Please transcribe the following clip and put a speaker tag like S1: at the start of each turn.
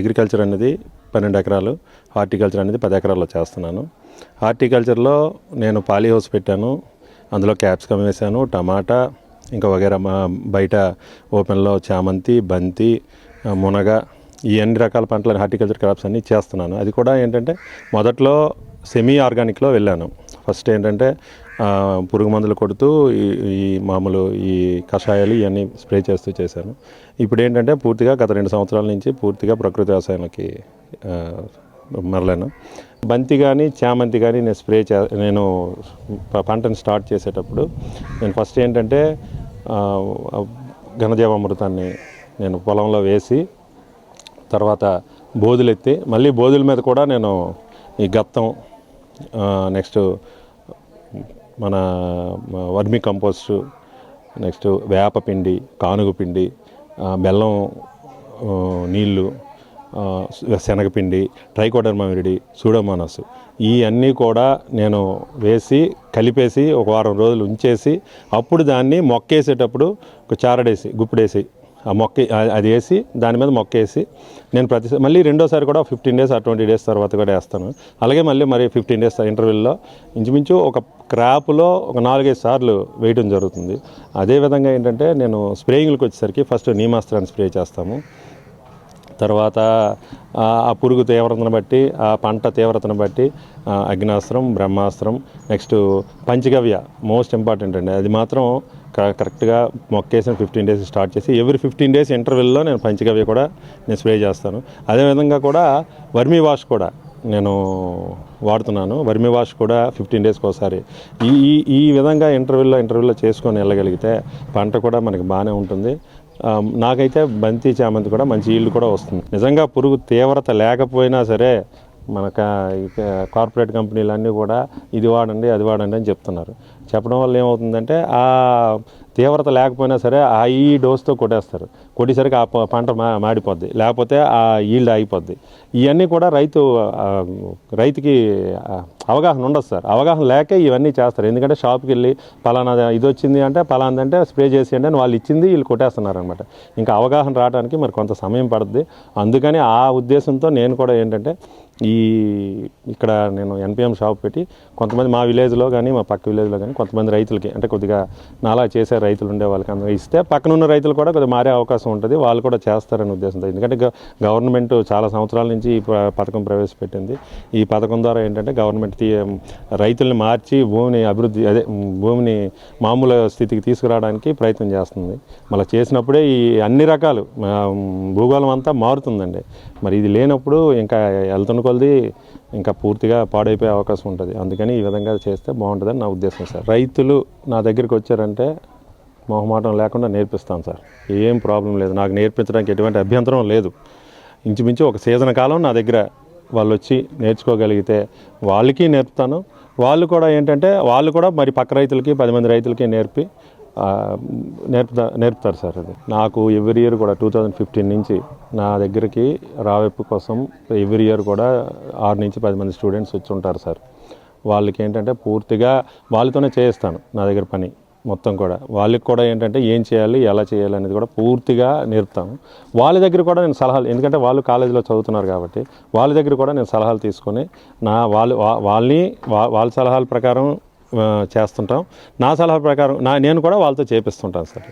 S1: Agriculture అనేది పన్నెండు ఎకరాలు హార్టికల్చర్ అనేది పది ఎకరాల్లో చేస్తున్నాను. హార్టికల్చర్లో నేను పాలీ హౌస్ పెట్టాను అందులో క్యాప్సికమ్ వేశాను టమాటా ఇంకా వగేరా మా బయట ఓపెన్లో చామంతి బంతి మునగ ఈ అన్ని రకాల పంటలు హార్టికల్చర్ క్రాప్స్ అన్నీ చేస్తున్నాను. అది కూడా ఏంటంటే మొదట్లో సెమీ ఆర్గానిక్లో వెళ్ళాను. ఫస్ట్ ఏంటంటే పురుగు మందులు కొడుతూ ఈ ఈ మామూలు ఈ కషాయాలు ఇవన్నీ స్ప్రే చేస్తూ చేశాను. ఇప్పుడు ఏంటంటే పూర్తిగా గత రెండు సంవత్సరాల నుంచి పూర్తిగా ప్రకృతి వ్యవసాయానికి మరలాను. బంతి కానీ చామంతి కానీ నేను స్ప్రే చే నేను ప- పంటను స్టార్ట్ చేసేటప్పుడు నేను ఫస్ట్ ఏంటంటే ఘనజీవామృతాన్ని నేను పొలంలో వేసి తర్వాత బోధులు ఎత్తి మళ్ళీ బోధుల మీద కూడా నేను ఈ గత్తం నెక్స్ట్ మన వర్మి కంపోస్టు నెక్స్ట్ వేపపిండి కానుగపిండి బెల్లం నీళ్ళు శనగపిండి ట్రైకోడర్మా విరిడి సూడోమోనాస్. ఈ అన్నీ కూడా నేను వేసి కలిపేసి ఒక వారం రోజులు ఉంచేసి అప్పుడు దాన్ని మొక్కేసేటప్పుడు ఒక చారడేసి గుప్పిడేసి ఆ మొక్క అది వేసి దాని మీద మొక్క వేసి నేను ప్రతి మళ్ళీ రెండోసారి కూడా ఫిఫ్టీన్ డేస్ ఆ ట్వంటీ డేస్ తర్వాత కూడా వేస్తాను. అలాగే మళ్ళీ మరి ఫిఫ్టీన్ డేస్ ఇంటర్వెల్లో ఇంచుమించు ఒక క్రాప్లో ఒక నాలుగైదు సార్లు వేయడం జరుగుతుంది. అదేవిధంగా ఏంటంటే నేను స్ప్రేయింగ్లకు వచ్చేసరికి ఫస్ట్ నీమాస్త్రాన్ని స్ప్రే చేస్తాము. తర్వాత ఆ పురుగు తీవ్రతను బట్టి ఆ పంట తీవ్రతను బట్టి అగ్నాస్త్రం బ్రహ్మాస్త్రం నెక్స్ట్ పంచగవ్య మోస్ట్ ఇంపార్టెంట్ అండి. అది మాత్రం క- కరెక్ట్గా మొక్కేసిన ఫిఫ్టీన్ డేస్ స్టార్ట్ చేసి ఎవ్రీ ఫిఫ్టీన్ డేస్ ఇంటర్వెల్లో నేను పంచగవ్య కూడా నేను స్ప్రే చేస్తాను. అదేవిధంగా కూడా వర్మీ వాష్ కూడా నేను వాడుతున్నాను. వర్మి వాష్ కూడా ఫిఫ్టీన్ డేస్కి ఒకసారి. ఈ ఈ ఈ విధంగా ఇంటర్వ్యూలో ఇంటర్వ్యూలో చేసుకొని వెళ్ళగలిగితే పంట కూడా మనకి బాగానే ఉంటుంది. నాకైతే బంతి చామంతి కూడా మంచి ఈల్డ్ కూడా వస్తుంది. నిజంగా పురుగు తీవ్రత లేకపోయినా సరే మనక కార్పొరేట్ కంపెనీలు అన్నీ కూడా ఇది వాడండి అది వాడండి అని చెప్తున్నారు. చెప్పడం వల్ల ఏమవుతుందంటే ఆ తీవ్రత లేకపోయినా సరే ఆ ఈ డోస్తో కొట్టేస్తారు. కొట్టేసరికి ఆ ప- పంట మా మాడిపోద్ది. లేకపోతే ఆ ఈల్డ్ ఆగిపోద్ది. ఇవన్నీ కూడా రైతు రైతుకి అవగాహన ఉండదు సార్. అవగాహన లేకే ఇవన్నీ చేస్తారు. ఎందుకంటే షాప్కి వెళ్ళి పలానా ఇది వచ్చింది అంటే పలానాదంటే స్ప్రే చేసేయండి అని వాళ్ళు ఇచ్చింది వీళ్ళు కొట్టేస్తున్నారు అనమాట ఇంకా అవగాహన రావడానికి మరి కొంత సమయం పడుద్ది. అందుకని ఆ ఉద్దేశంతో నేను కూడా ఏంటంటే ఈ ఇక్కడ నేను ఎన్పిఎం షాప్ పెట్టి కొంతమంది మా విలేజ్లో కానీ మా పక్క విలేజ్లో కానీ కొంతమంది రైతులకి అంటే కొద్దిగా నాలా చేసే రైతులు ఉండే వాళ్ళకి అందరూ ఇస్తే పక్కన ఉన్న రైతులు కూడా కొద్దిగా మారే అవకాశం ఉంటుంది వాళ్ళు కూడా చేస్తారనే ఉద్దేశంతో. ఎందుకంటే గవర్నమెంట్ చాలా సంవత్సరాల నుంచి ఈ పథకం ప్రవేశపెట్టింది. ఈ పథకం ద్వారా ఏంటంటే గవర్నమెంట్ తీ రైతుల్ని మార్చి భూమిని అభివృద్ధి అదే భూమిని మామూలు స్థితికి తీసుకురావడానికి ప్రయత్నం చేస్తుంది. మళ్ళీ చేసినప్పుడే ఈ అన్ని రకాలు భూగోళం అంతా మారుతుందండి. మరి ఇది లేనప్పుడు ఇంకా వెళ్తున్న కొలది ఇంకా పూర్తిగా పాడైపోయే అవకాశం ఉంటుంది. అందుకని ఈ విధంగా చేస్తే బాగుంటుందని నా ఉద్దేశం సార్. రైతులు నా దగ్గరికి వచ్చారంటే మొహమాటం లేకుండా నేర్పిస్తాను సార్. ఏం ప్రాబ్లం లేదు. నాకు నేర్పించడానికి ఎటువంటి అభ్యంతరం లేదు. ఇంచుమించు ఒక సీజన్ కాలం నా దగ్గర వాళ్ళు వచ్చి నేర్చుకోగలిగితే వాళ్ళకి నేర్పుతాను. వాళ్ళు కూడా ఏంటంటే వాళ్ళు కూడా మరి పక్క రైతులకి పది మంది రైతులకి నేర్పి నేర్పుతా నేర్పుతారు సార్ అది. నాకు ఎవ్రీ ఇయర్ కూడా టూ థౌజండ్ ఫిఫ్టీన్ నుంచి నా దగ్గరికి రావెప్పు కోసం ఎవ్రీ ఇయర్ కూడా ఆరు నుంచి పది మంది స్టూడెంట్స్ వచ్చి ఉంటారు సార్. వాళ్ళకి ఏంటంటే పూర్తిగా వాళ్ళతోనే చేయిస్తాను నా దగ్గర పని మొత్తం కూడా. వాళ్ళకి కూడా ఏంటంటే ఏం చేయాలి ఎలా చేయాలి అనేది కూడా పూర్తిగా నేర్పుతాను. వాళ్ళ దగ్గర కూడా నేను సలహాలు ఎందుకంటే వాళ్ళు కాలేజీలో చదువుతున్నారు కాబట్టి వాళ్ళ దగ్గర కూడా నేను సలహాలు తీసుకొని నా వాళ్ళు వాళ్ళని వా- వాళ్ళ సలహాల ప్రకారం చేస్తుంటాం. నా సలహా ప్రకారం నా నేను కూడా వాళ్ళతో చేపిస్తుంటాను సార్.